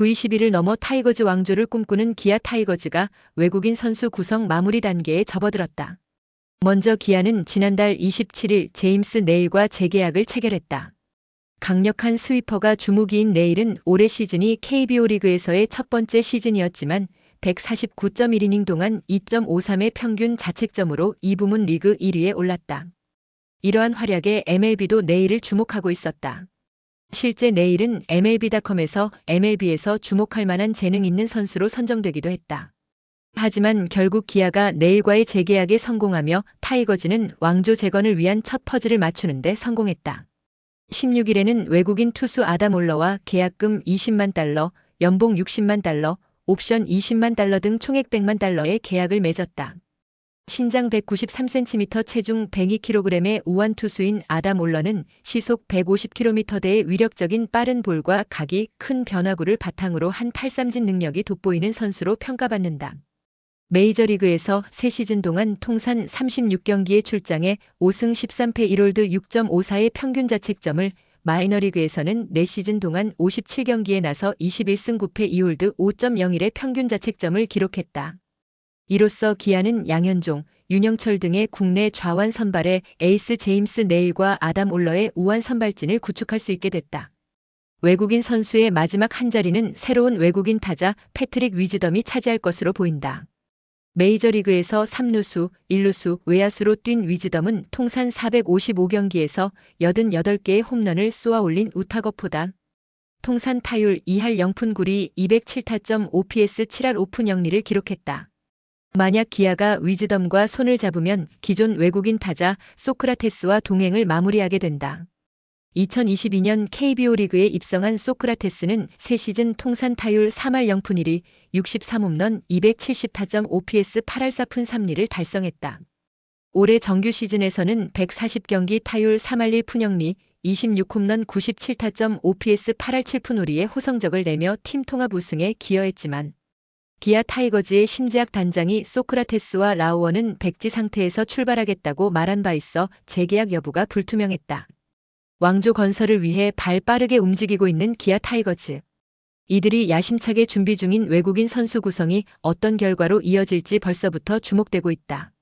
V12를 넘어 타이거즈 왕조를 꿈꾸는 기아 타이거즈가 외국인 선수 구성 마무리 단계에 접어들었다. 먼저 기아는 지난달 27일 제임스 네일과 재계약을 체결했다. 강력한 스위퍼가 주무기인 네일은 올해 시즌이 KBO 리그에서의 첫 번째 시즌이었지만 149.1이닝 동안 2.53의 평균 자책점으로 이 부문 리그 1위에 올랐다. 이러한 활약에 MLB도 네일을 주목하고 있었다. 실제 네일은 MLB.com에서 MLB에서 주목할 만한 재능 있는 선수로 선정되기도 했다. 하지만 결국 기아가 네일과의 재계약에 성공하며 타이거즈는 왕조 재건을 위한 첫 퍼즐을 맞추는데 성공했다. 16일에는 외국인 투수 아담 올러와 계약금 20만 달러, 연봉 60만 달러, 옵션 20만 달러 등 총액 100만 달러의 계약을 맺었다. 신장 193cm 체중 102kg의 우완 투수인 아담 올러는 시속 150km대의 위력적인 빠른 볼과 각이 큰 변화구를 바탕으로 한 탈삼진 능력이 돋보이는 선수로 평가받는다. 메이저리그에서 3시즌 동안 통산 36경기에 출장해 5승 13패 1홀드 6.54의 평균 자책점을 마이너리그에서는 4시즌 동안 57경기에 나서 21승 9패 2홀드 5.01의 평균 자책점을 기록했다. 이로써 기아는 양현종, 윤영철 등의 국내 좌완 선발에 에이스 제임스 네일과 아담 올러의 우완 선발진을 구축할 수 있게 됐다. 외국인 선수의 마지막 한 자리는 새로운 외국인 타자 패트릭 위즈덤이 차지할 것으로 보인다. 메이저리그에서 3루수, 1루수, 외야수로 뛴 위즈덤은 통산 455경기에서 88개의 홈런을 쏘아 올린 우타거포다. 통산 타율 2할 0푼 9리 207타점 OPS 7할 5푼 0리를 기록했다. 만약 기아가 위즈덤과 손을 잡으면 기존 외국인 타자 소크라테스와 동행을 마무리하게 된다. 2022년 KBO 리그에 입성한 소크라테스는 새 시즌 통산 타율 3할 0푼 1리 63홈런 270타점 OPS 8할 4푼 3리를 달성했다. 올해 정규 시즌에서는 140경기 타율 3할 1푼 0리 26홈런 97타점 OPS 8할 7푼 5리의 호성적을 내며 팀 통합 우승에 기여했지만 기아 타이거즈의 심재학 단장이 소크라테스와 라우어는 백지 상태에서 출발하겠다고 말한 바 있어 재계약 여부가 불투명했다. 왕조 건설을 위해 발 빠르게 움직이고 있는 기아 타이거즈. 이들이 야심차게 준비 중인 외국인 선수 구성이 어떤 결과로 이어질지 벌써부터 주목되고 있다.